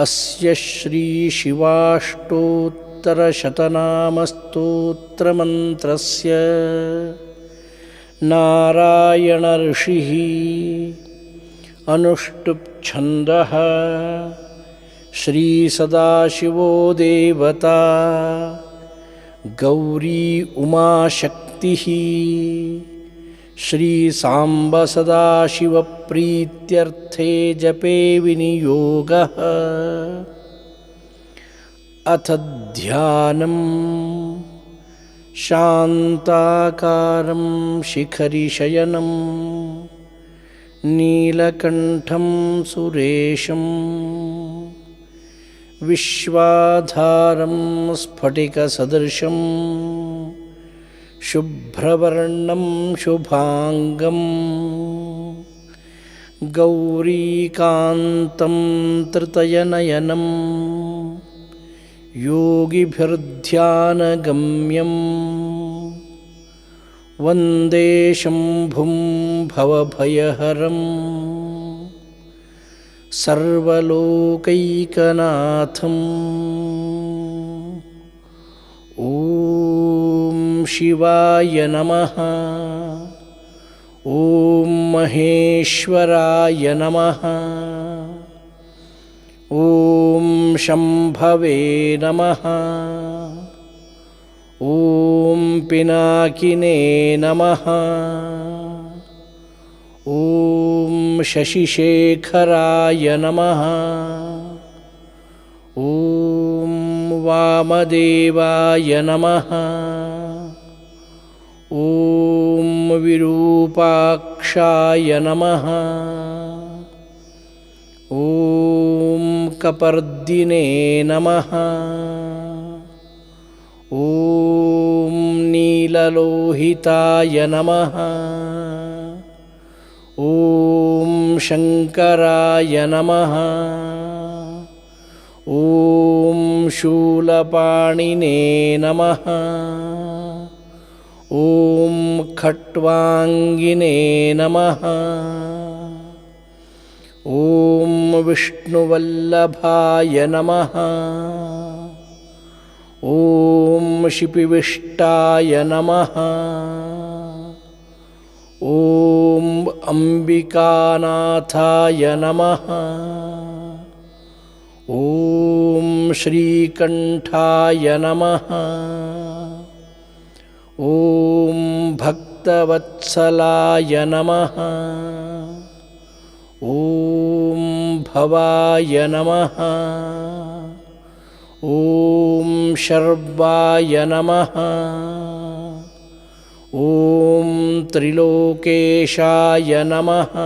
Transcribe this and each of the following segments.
अस्य श्रीशिवाष्टोत्तरशतनामस्तोत्रमन्त्रस्य नारायणऋषिः अनुष्टुप्छन्दः श्रीसदाशिवो देवता गौरी उमाशक्तिः श्रीसाम्बसदाशिवप्रीत्यर्थे जपे विनियोगः। अथ ध्यानम् शान्ताकारं शिखरिशयनं नीलकण्ठं सुरेशं विश्वाधारं स्फटिकसदृशं शुभ्रवर्णं शुभाङ्गं गौरीकान्तं तृतयनयनम् योगिभिर्ध्यानगम्यं वन्दे शम्भुं भवभयहरं सर्वलोकैकनाथम् शिवाय नमः। ॐ महेश्वराय नमः। ॐ शम्भवे नमः। ॐ पिनाकिने नमः। ॐ शशिशेखराय नमः। ॐ वामदेवाय नमः। ॐ विरूपाक्षाय नमः। ॐ कपर्दिने नमः। ॐ नीललोहिताय नमः। ॐ शङ्कराय नमः। ॐ शूलपाणिने नमः ॐ खट्वाङ्गिने नमः। ॐ विष्णुवल्लभाय नमः। ॐ शिपिविष्टाय नमः। ॐ अम्बिकानाथाय नमः। ॐ श्रीकण्ठाय नमः। ॐ भक्तवत्सलाय नमः। ॐ भवाय नमः। ॐ शर्वाय नमः। ॐ त्रिलोकेशाय नमः।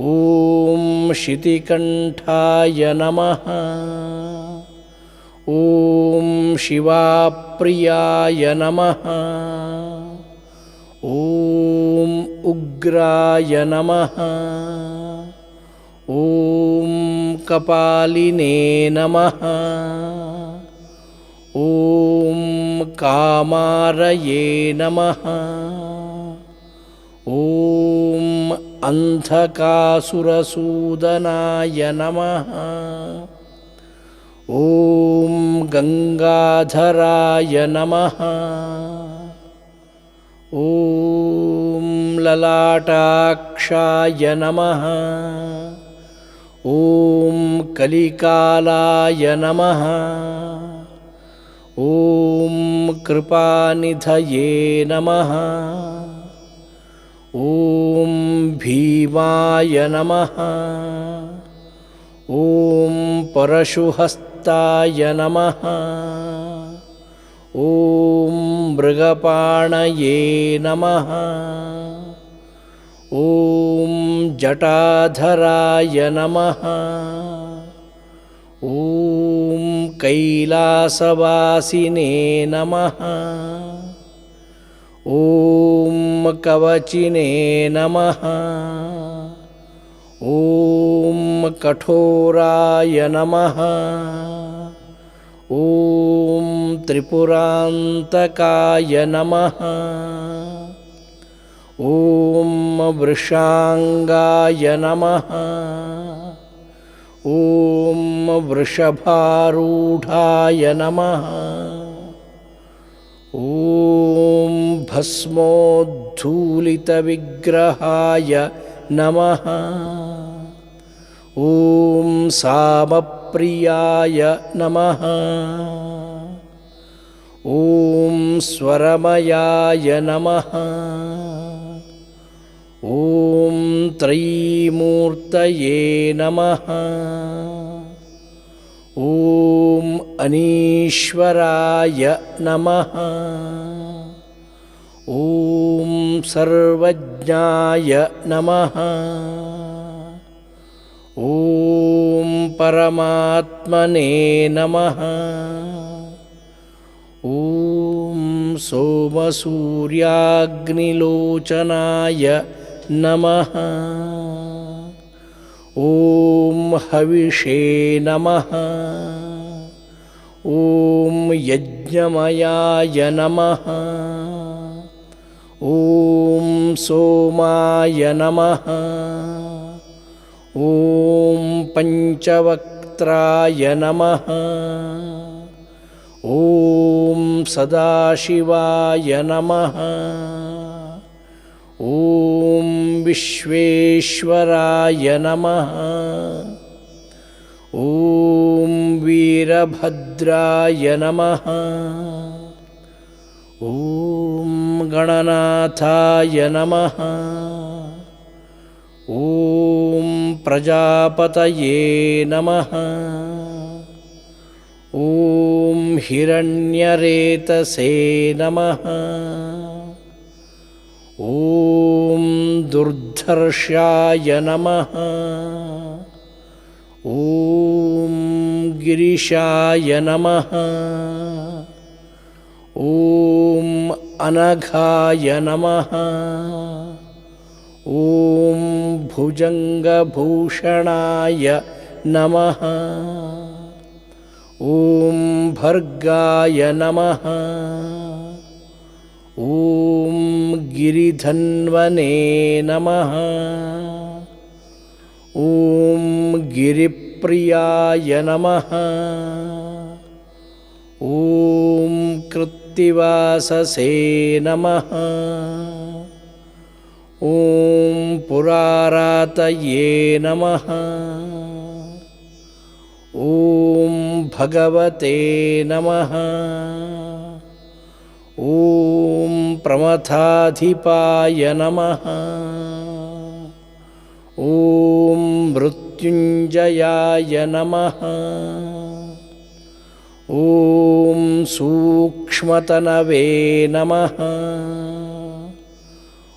ॐ शितिकण्ठाय नमः ॐ शिवाप्रियाय नमः। ॐ उग्राय नमः। ॐ कपालिने नमः। ॐ कामारये नमः। ॐ अन्धकासुरसूदनाय नमः ॐ गङ्गाधराय नमः। ॐ ललाटाक्षाय नमः। ॐ कलिकालाय नमः। ॐ कृपानिधये नमः। ॐ भीमाय नमः। ॐ परशुहस्ताय नमः। ॐ मृगपाणये नमः। ॐ जटाधराय नमः। ॐ कैलासवासिने नमः। ॐ कवचिने नमः ॐ कठोराय नमः। ॐ त्रिपुरान्तकाय नमः। ॐ वृषाङ्गाय नमः। ॐ वृषभारूढाय नमः। ॐ भस्मोद्धूलितविग्रहाय नमः। ॐ सामप्रियाय नमः। ॐ स्वरमयाय नमः। ॐ त्रयीमूर्तये नमः। ॐ अनीश्वराय नमः ॐ सर्वज्ञाय नमः। ॐ परमात्मने नमः। ॐ सोमसूर्याग्निलोचनाय नमः। ॐ हविषे नमः। ॐ यज्ञमयाय नमः। ॐ सोमाय नमः। ॐ पञ्चवक्त्राय नमः। ॐ सदाशिवाय नमः। ॐ विश्वेश्वराय नमः। ॐ वीरभद्राय नमः गणनाथाय नमः। ॐ प्रजापतये नमः। ॐ हिरण्यरेतसे नमः। ॐ दुर्धर्षाय नमः। ॐ गिरिशाय नमः। अनघाय नमः। ॐ भुजङ्गभूषणाय नमः। ॐ भर्गाय नमः। ॐ गिरिधन्वने नमः। ॐ गिरिप्रियाय नमः। ॐ कृत्तिवाससे नमः ॐ पुरारातये नमः। ॐ भगवते नमः। ॐ प्रमथाधिपाय नमः। ॐ मृत्युञ्जयाय नमः। ॐ सूक्ष्मतनवे नमः।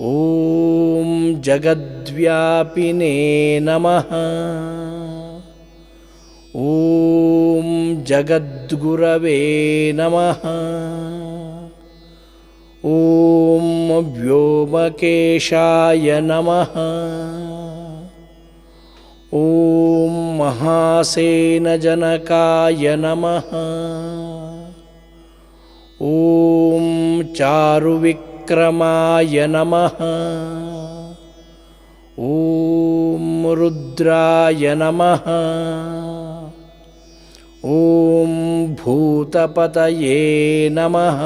ॐ जगद्व्यापिने नमः। ॐ जगद्गुरवे नमः। ॐ व्योमकेशाय नमः। ॐ महासेनजनकाय नमः ॐ चारुविक्रमाय नमः। ॐ रुद्राय नमः। ॐ भूतपतये नमः।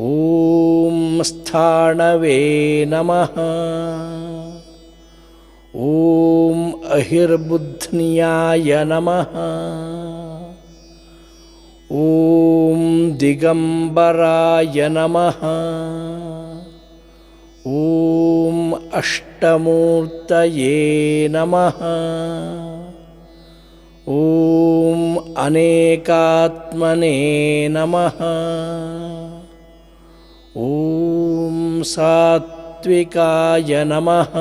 ॐ स्थाणवे नमः। ॐ अहिर्बुध्न्याय नमः ॐ दिगम्बराय नमः। ॐ अष्टमूर्तये नमः। ॐ अनेकात्मने नमः। ॐ सात्विकाय नमः।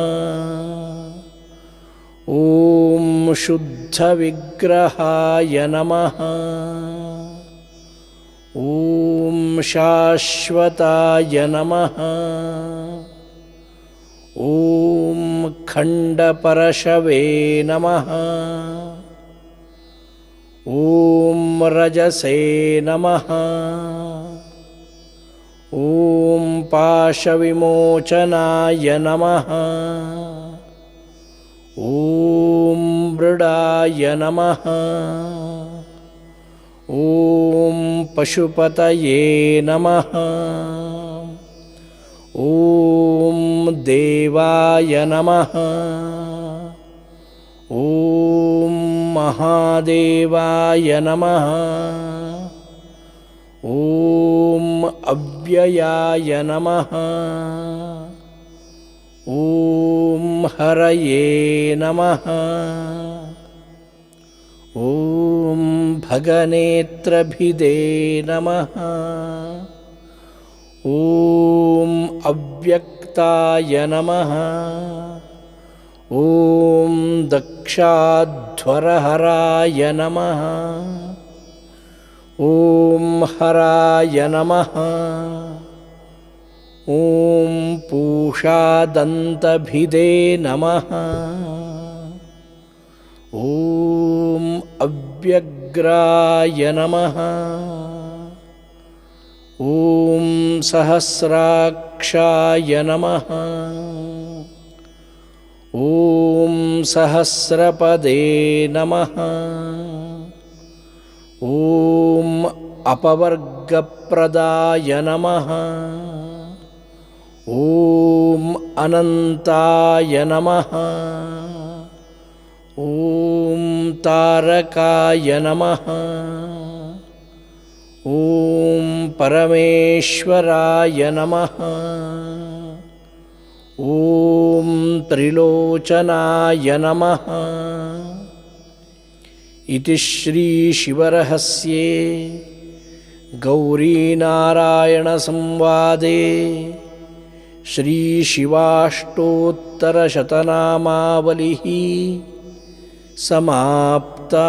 ॐ शुद्धविग्रहाय नमः ॐ शाश्वताय नमः। ॐ खण्डपरशवे नमः। ॐ रजसे नमः। ॐ पाशविमोचनाय नमः। ॐ मृडाय नमः ॐ पशुपतये नमः। ॐ देवाय नमः। ॐ महादेवाय नमः। ॐ अव्ययाय नमः। ॐ हरये नमः ॐ भगनेत्रभिदे नमः। ॐ अव्यक्ताय नमः। ॐ दक्षाध्वरहराय नमः। ॐ हराय नमः। ॐ पूषादन्तभिदे नमः। ॐ अव्यग्राय नमः। ॐ सहस्राक्षाय नमः। ॐ सहस्रपदे नमः। ॐ अपवर्गप्रदाय नमः। ॐ अनन्ताय नमः ॐ तारकाय नमः। ॐ परमेश्वराय नमः। ॐ त्रिलोचनाय नमः। इति श्रीशिवरहस्ये गौरीनारायणसंवादे श्रीशिवाष्टोत्तरशतनामावलिः समाप्ता।